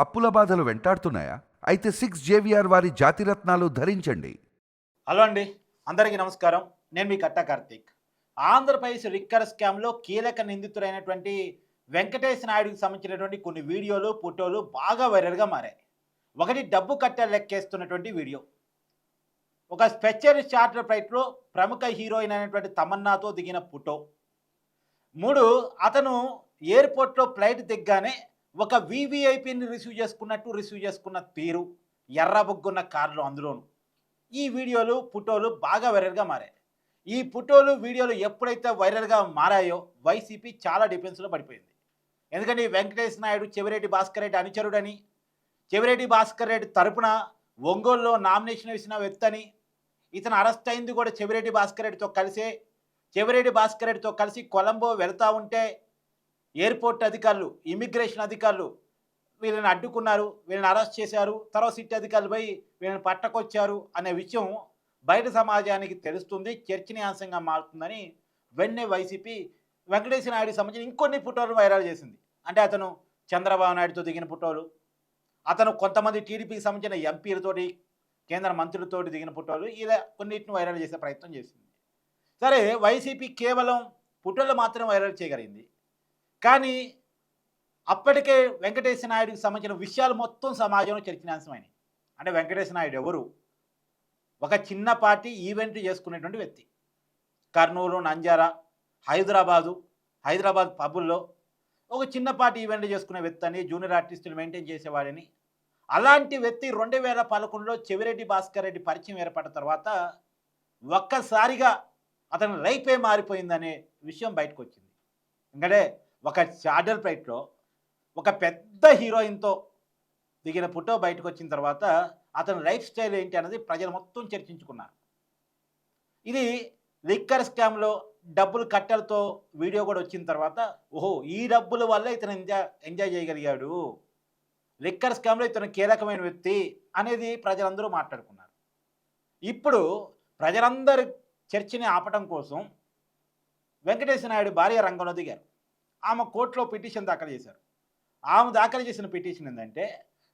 అప్పుల బాధలు వెంటాడుతున్నాయా? అయితే సిక్స్ జేవిఆర్ వారి జాతిరత్నాలు ధరించండి. హలో అండి. అందరికీ నమస్కారం. నేను మీ కట్ట కార్తీక్. ఆంధ్రప్రదేశ్ రిక్కర్ స్కామ్లో కీలక నిందితుడైనటువంటి వెంకటేశ్ నాయుడుకి సంబంధించినటువంటి కొన్ని వీడియోలు ఫోటోలు బాగా వైరల్గా మారాయి. ఒకటి డబ్బు కట్ట లెక్కేస్తున్నటువంటి వీడియో. ఒక స్పెషల్ చార్టర్ ఫ్లైట్లో ప్రముఖ హీరోయిన్ అయినటువంటి తమన్నాతో దిగిన ఫోటో. మూడు అతను ఎయిర్పోర్ట్లో ఫ్లైట్ దిగ్గానే ఒక వివిఐపిని రిసీవ్ చేసుకున్నట్టు రిసీవ్ చేసుకున్న తీరు ఎర్రబొగ్గున్న కార్లు అందులోను. ఈ వీడియోలు ఫోటోలు బాగా వైరల్గా మారాయి. ఈ ఫోటోలు వీడియోలు ఎప్పుడైతే వైరల్గా మారాయో వైసీపీ చాలా డిఫెన్స్లో పడిపోయింది. ఎందుకంటే ఈ వెంకటేష్ నాయుడు చెవిరెడ్డి భాస్కర్ రెడ్డి అనుచరుడని చెవిరెడ్డి భాస్కర్ రెడ్డి తరపున ఒంగోలులో నామినేషన్ వేసిన వ్యక్తి అని ఇతను అరెస్ట్ అయింది కూడా చెవిరెడ్డి భాస్కర్ రెడ్డితో కలిసే చెవిరెడ్డి భాస్కర్ రెడ్డితో కలిసి కొలంబో వెళ్తూ ఉంటే ఎయిర్పోర్ట్ అధికారులు ఇమిగ్రేషన్ అధికారులు వీళ్ళని అడ్డుకున్నారు వీళ్ళని అరెస్ట్ చేశారు తర్వాత సిటీ అధికారులు పోయి వీళ్ళని పట్టకొచ్చారు అనే విషయం బయట సమాజానికి తెలుస్తుంది చర్చనీయాంశంగా మారుతుందని వెన్నే వైసీపీ వెంకటేశ్వర నాయుడికి సంబంధించిన ఇంకొన్ని ఫోటోలు వైరల్ చేసింది. అంటే అతను చంద్రబాబు నాయుడుతో దిగిన ఫోటోలు అతను కొంతమంది టీడీపీకి సంబంధించిన ఎంపీలతోటి కేంద్ర మంత్రులతోటి దిగిన ఫోటోలు ఇలా కొన్నిటిని వైరల్ చేసే ప్రయత్నం చేసింది. సరే వైసీపీ కేవలం ఫోటోలు మాత్రం వైరల్ చేయగలిగింది. కానీ అప్పటికే వెంకటేశ్వర నాయుడికి సంబంధించిన విషయాలు మొత్తం సమాజంలో చర్చనాంశమైనవి అంటే వెంకటేశ్వర నాయుడు ఎవరు? ఒక చిన్నపాటి ఈవెంట్ చేసుకునేటువంటి వ్యక్తి. కర్నూలు నంజారా హైదరాబాదు హైదరాబాద్ పబ్బుల్లో ఒక చిన్నపాటి ఈవెంట్ చేసుకునే వ్యక్తి అని జూనియర్ ఆర్టిస్టులు మెయింటైన్ చేసేవాడని. అలాంటి వ్యక్తి రెండు వేల పదకొండులో చెవిరెడ్డి భాస్కర్ రెడ్డి పరిచయం ఏర్పడిన తర్వాత ఒక్కసారిగా అతని లైఫే మారిపోయిందనే విషయం బయటకు వచ్చింది ఎందుకంటే ఒక చార్డర్ ఫ్లైట్లో ఒక పెద్ద హీరోయిన్తో దిగిన ఫోటో బయటకు వచ్చిన తర్వాత అతని లైఫ్ స్టైల్ ఏంటి అన్నది ప్రజలు మొత్తం చర్చించుకున్నారు. ఇది లిక్కర్ స్కామ్లో డబ్బులు కట్టలతో వీడియో కూడా వచ్చిన తర్వాత ఓహో ఈ డబ్బుల వల్ల ఇతను ఎంజాయ్ ఎంజాయ్ చేయగలిగాడు. లిక్కర్ స్కామ్లో ఇతను కీలకమైన వ్యక్తి అనేది ప్రజలందరూ మాట్లాడుకున్నారు. ఇప్పుడు ప్రజలందరి చర్చని ఆపటం కోసం వెంకటేశ్వర నాయుడు భార్య రంగంలో దిగారు. ఆమె కోర్టులో పిటిషన్ దాఖలు చేశారు. ఆమె దాఖలు చేసిన పిటిషన్ ఏంటంటే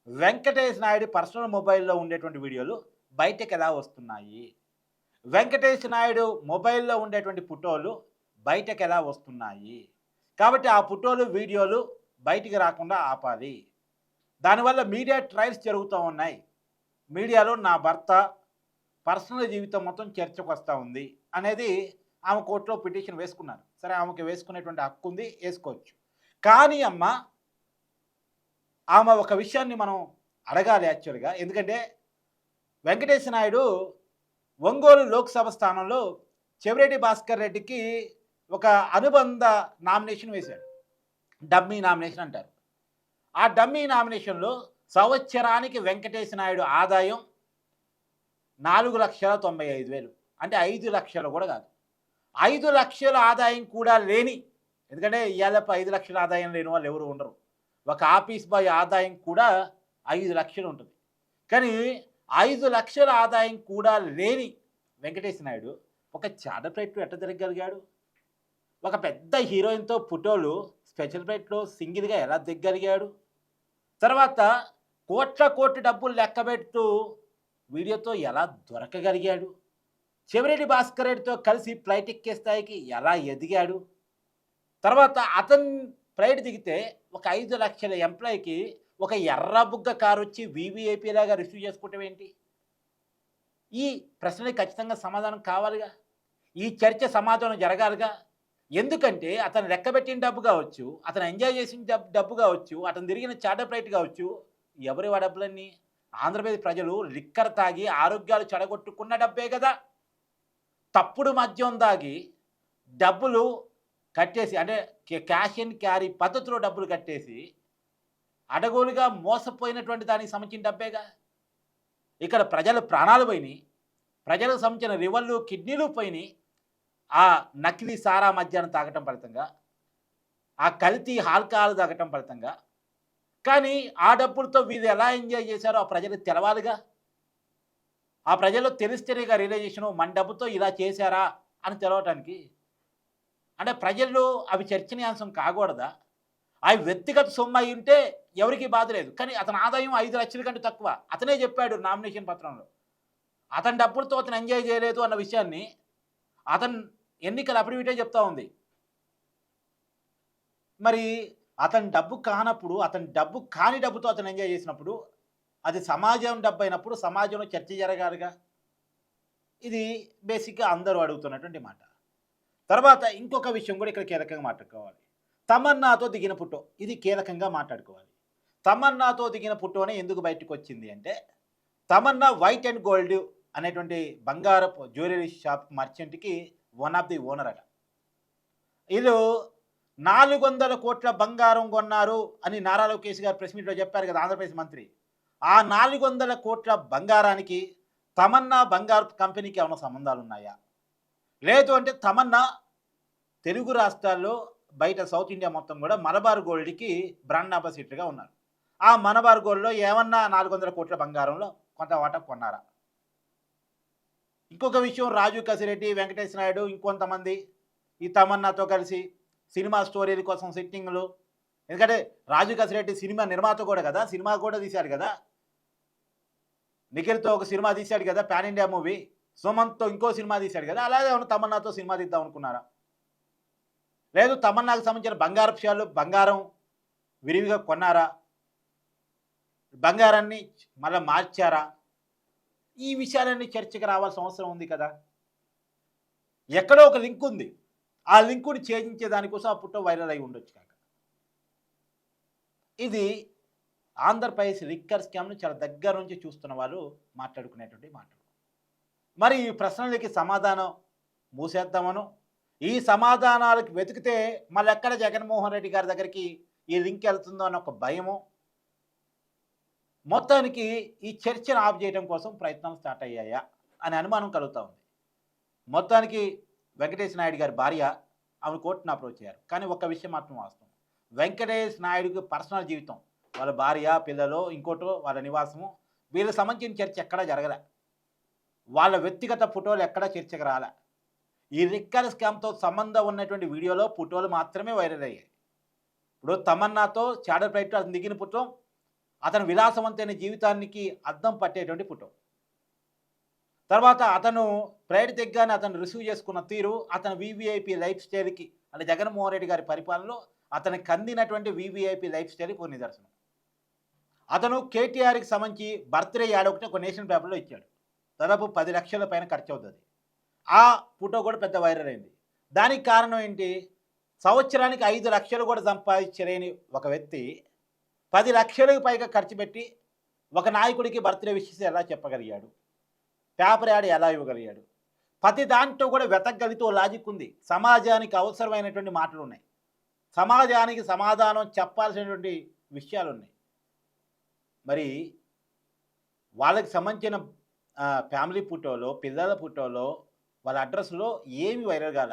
వెంకటేష్ నాయుడు పర్సనల్ మొబైల్లో ఉండేటువంటి వీడియోలు బయటకు ఎలా వస్తున్నాయి? వెంకటేష్ నాయుడు మొబైల్లో ఉండేటువంటి ఫోటోలు బయటకు ఎలా వస్తున్నాయి? కాబట్టి ఆ ఫోటోలు వీడియోలు బయటికి రాకుండా ఆపాలి. దానివల్ల మీడియా ట్రయల్స్ జరుగుతూ ఉన్నాయి. మీడియాలో నా భర్త పర్సనల్ జీవితం మొత్తం చర్చకు వస్తూ ఉంది అనేది ఆమె కోర్టులో పిటిషన్ వేసుకున్నారు. సరే ఆమెకి వేసుకునేటువంటి హక్కు ఉంది వేసుకోవచ్చు. కానీ అమ్మ ఆమె ఒక విషయాన్ని మనం అడగాలి యాక్చువల్గా ఎందుకంటే వెంకటేశ్వర నాయుడు ఒంగోలు లోక్సభ స్థానంలో చెవిరెడ్డి భాస్కర్ రెడ్డికి ఒక అనుబంధ నామినేషన్ వేశాడు. డమ్మీ నామినేషన్ అంటారు. ఆ డమ్మీ నామినేషన్లో సంవత్సరానికి వెంకటేశ్వర నాయుడు ఆదాయం నాలుగు లక్షల తొంభై ఐదు వేలు. అంటే ఐదు లక్షలు కూడా కాదు. ఐదు లక్షల ఆదాయం కూడా లేని ఎందుకంటే ఇవాళ ఐదు లక్షల ఆదాయం లేని వాళ్ళు ఎవరు ఉండరు. ఒక ఆఫీస్ బాయ్ ఆదాయం కూడా ఐదు లక్షలు ఉంటుంది. కానీ ఐదు లక్షల ఆదాయం కూడా లేని వెంకటేశ్వర నాయుడు ఒక చాడ ప్లేట్లు ఎట్ట తిరగలిగాడు? ఒక పెద్ద హీరోయిన్తో ఫోటోలు స్పెషల్ ప్లేట్లో సింగిల్గా ఎలా దిగ్గలిగాడు తర్వాత కోట్ల కోట్ల డబ్బులు లెక్కబెడుతూ వీడియోతో ఎలా దొరకగలిగాడు? చెవిరెడ్డి భాస్కర్ రెడ్డితో కలిసి ఫ్లైట్ ఎక్కే స్థాయికి ఎలా ఎదిగాడు? తర్వాత అతను ఫ్లైట్ దిగితే ఒక ఐదు లక్షల ఎంప్లాయీకి ఒక ఎర్ర బుగ్గ కారు వచ్చి వీవీఐపీ లాగా రిసీవ్ చేసుకోవటం ఏంటి? ఈ ప్రశ్నకి ఖచ్చితంగా సమాధానం కావాలిగా? ఈ చర్చ సమాధానం జరగాలిగా? ఎందుకంటే అతను లెక్కబెట్టిన డబ్బు కావచ్చు అతను ఎంజాయ్ చేసిన డబ్బు డబ్బు కావచ్చు అతను తిరిగిన చార్టర్ ఫ్లైట్ కావచ్చు ఎవరి ఆ డబ్బులన్నీ ఆంధ్రప్రదేశ్ ప్రజలు లిక్కర్ తాగి ఆరోగ్యాలు చెడగొట్టుకున్న డబ్బే కదా! తప్పుడు మద్యం తాగి డబ్బులు కట్టేసి అంటే క్యాష్ అండ్ క్యారీ పద్ధతిలో డబ్బులు కట్టేసి అడగోలుగా మోసపోయినటువంటి దానికి సంబంధించిన డబ్బేగా? ఇక్కడ ప్రజలు ప్రాణాలు పోయినాయి ప్రజలకు సంబంధించిన రివర్లు కిడ్నీలు పోయినాయి ఆ నకిలీ సారా మద్యాన్ని తాగటం ఫలితంగా ఆ కల్తీ ఆల్కహాల్ తాగటం ఫలితంగా కానీ ఆ డబ్బులతో వీళ్ళు ఎలా ఎంజాయ్ చేశారో ఆ ప్రజలకు తెలవాలిగా? ఆ ప్రజల్లో తెలిస్తేనేగా రియలైజేషను మన డబ్బుతో ఇలా చేశారా అని తెలవటానికి. అంటే ప్రజలు అవి చర్చనీయాంశం కాకూడదా? ఆ వ్యక్తిగత సొమ్ము అయి ఉంటే ఎవరికి బాధ లేదు. కానీ అతని ఆదాయం ఐదు లక్షల కంటే తక్కువ. అతనే చెప్పాడు నామినేషన్ పత్రంలో. అతని డబ్బులతో అతను ఎంజాయ్ చేయలేదు అన్న విషయాన్ని అతను ఎన్నికల అఫిడవిటే చెప్తా ఉంది. మరి అతని డబ్బు కానప్పుడు అతని డబ్బు కాని డబ్బుతో అతను ఎంజాయ్ చేసినప్పుడు అది సమాజం డబ్బు అయినప్పుడు సమాజంలో చర్చ జరగాలిగా? ఇది బేసిక్గా అందరూ అడుగుతున్నటువంటి మాట. తర్వాత ఇంకొక విషయం కూడా ఇక్కడ కీలకంగా మాట్లాడుకోవాలి. తమన్నాతో దిగిన ఫోటో ఇది కీలకంగా మాట్లాడుకోవాలి. తమన్నాతో దిగిన ఫోటోనే ఎందుకు బయటకు వచ్చింది అంటే తమన్నా వైట్ అండ్ గోల్డ్ అనేటువంటి బంగారపు జ్యువెలరీ షాప్ మర్చెంట్కి వన్ ఆఫ్ ది ఓనర్ అట. వీళ్ళు నాలుగు వందల కోట్ల బంగారం కొన్నారు అని నారా లోకేష్ గారు ప్రెస్ మీట్లో చెప్పారు కదా ఆంధ్రప్రదేశ్ మంత్రి. ఆ నాలుగు వందల కోట్ల బంగారానికి తమన్నా బంగారు కంపెనీకి ఏమైనా సంబంధాలు ఉన్నాయా? లేదు అంటే తమన్నా తెలుగు రాష్ట్రాల్లో బయట సౌత్ ఇండియా మొత్తం కూడా మలబార్ గోల్డ్కి బ్రాండ్ అంబాసిడర్గా ఉన్నారు. ఆ మలబార్ గోల్డ్లో ఏమన్నా నాలుగు వందల కోట్ల బంగారంలో కొంత వాటా కొన్నారా? ఇంకొక విషయం రాజు కసిరెడ్డి వెంకటేశ్ నాయుడు ఇంకొంతమంది ఈ తమన్నాతో కలిసి సినిమా స్టోరీల కోసం సెట్టింగ్లు. ఎందుకంటే రాజు కసిరెడ్డి సినిమా నిర్మాత కూడా కదా సినిమా కూడా తీశారు కదా. నిఖిల్తో ఒక సినిమా తీశాడు కదా పాన్ ఇండియా మూవీ. సుమంత్తో ఇంకో సినిమా తీశాడు కదా అలాగే తమన్నాతో సినిమా తీద్దాం అనుకున్నారా? లేదు తమన్నాకు సంబంధించిన బంగారు విషయాలు బంగారం విరివిగా కొన్నారా? బంగారాన్ని మళ్ళీ మార్చారా? ఈ విషయాలన్నీ చర్చకు రావాల్సిన అవసరం ఉంది కదా. ఎక్కడో ఒక లింక్ ఉంది. ఆ లింకుని ఛేదించే దానికోసం ఆ పుట్ట వైరల్ అయి ఉండొచ్చు కాక. ఇది ఆంధ్రప్రదేశ్ లిక్కర్ స్కామ్ను చాలా దగ్గర నుంచి చూస్తున్న వాళ్ళు మాట్లాడుకునేటువంటి మాటలు. మరి ఈ ప్రశ్నలకి సమాధానం మూసేద్దామను. ఈ సమాధానాలకు వెతికితే మళ్ళీ ఎక్కడ జగన్మోహన్ రెడ్డి గారి దగ్గరికి ఈ లింక్ వెళ్తుందో అన్న ఒక భయము. మొత్తానికి ఈ చర్చను ఆఫ్ చేయడం కోసం ప్రయత్నాలు స్టార్ట్ అయ్యాయా అనే అనుమానం కలుగుతూ ఉంది. మొత్తానికి వెంకటేష్ నాయుడు గారి భార్య ఆమె కోర్టును అప్రోచ్ అయ్యారు. కానీ ఒక్క విషయం మాత్రం వాస్తవం. వెంకటేష్ నాయుడుకి పర్సనల్ జీవితం వాళ్ళ భార్య పిల్లలు ఇంకోటో వాళ్ళ నివాసము. వీళ్ళకి సంబంధించిన చర్చ ఎక్కడా జరగలే. వాళ్ళ వ్యక్తిగత ఫోటోలు ఎక్కడా చర్చకు రాలే. ఈ రిక్కర్ స్కామ్తో సంబంధం ఉన్నటువంటి వీడియోలో ఫోటోలు మాత్రమే వైరల్ అయ్యాయి. ఇప్పుడు తమన్నాతో చాడర్ ప్రైట్ అతను దిగిన ఫోటో అతని విలాసవంతైన జీవితానికి అద్దం పట్టేటువంటి ఫోటో. తర్వాత అతను ప్రైడ్ దగ్గరనే అతను రిసీవ్ చేసుకున్న తీరు అతని వివిఐపి లైఫ్ స్టైల్కి అంటే జగన్మోహన్ రెడ్డి గారి పరిపాలనలో అతనికి అందినటువంటి వివిఐపి లైఫ్ స్టైల్కి ఒక నిదర్శనం. అతను కేటీఆర్కి సంబంధించి బర్త్డే యాడ్ ఒకటి ఒక నేషనల్ పేపర్లో ఇచ్చాడు. దాదాపు పది లక్షల పైన ఖర్చు అవుతుంది ఆ ఫోటో కూడా పెద్ద వైరల్ అయింది. దానికి కారణం ఏంటి? సంవత్సరానికి ఐదు లక్షలు కూడా సంపాదించలేని ఒక వ్యక్తి పది లక్షలకు పైగా ఖర్చు పెట్టి ఒక నాయకుడికి బర్త్డే విషయం ఎలా చెప్పగలిగాడు? పేపర్ యాడ్ ఎలా ఇవ్వగలిగాడు? ప్రతి దాంట్లో కూడా వెతకగలితో లాజిక్ ఉంది. సమాజానికి అవసరమైనటువంటి మాటలు ఉన్నాయి సమాజానికి సమాధానం చెప్పాల్సినటువంటి విషయాలు ఉన్నాయి మరి వాళ్ళకి సంబంధించిన ఫ్యామిలీ ఫోటోలో పిల్లల ఫోటోలో వాళ్ళ అడ్రస్లో ఏమి వైరల్ కాల.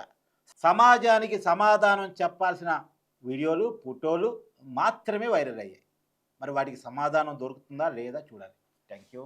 సమాజానికి సమాధానం చెప్పాల్సిన వీడియోలు ఫోటోలు మాత్రమే వైరల్ అయ్యాయి. మరి వాటికి సమాధానం దొరుకుతుందా లేదా చూడాలి. Thank you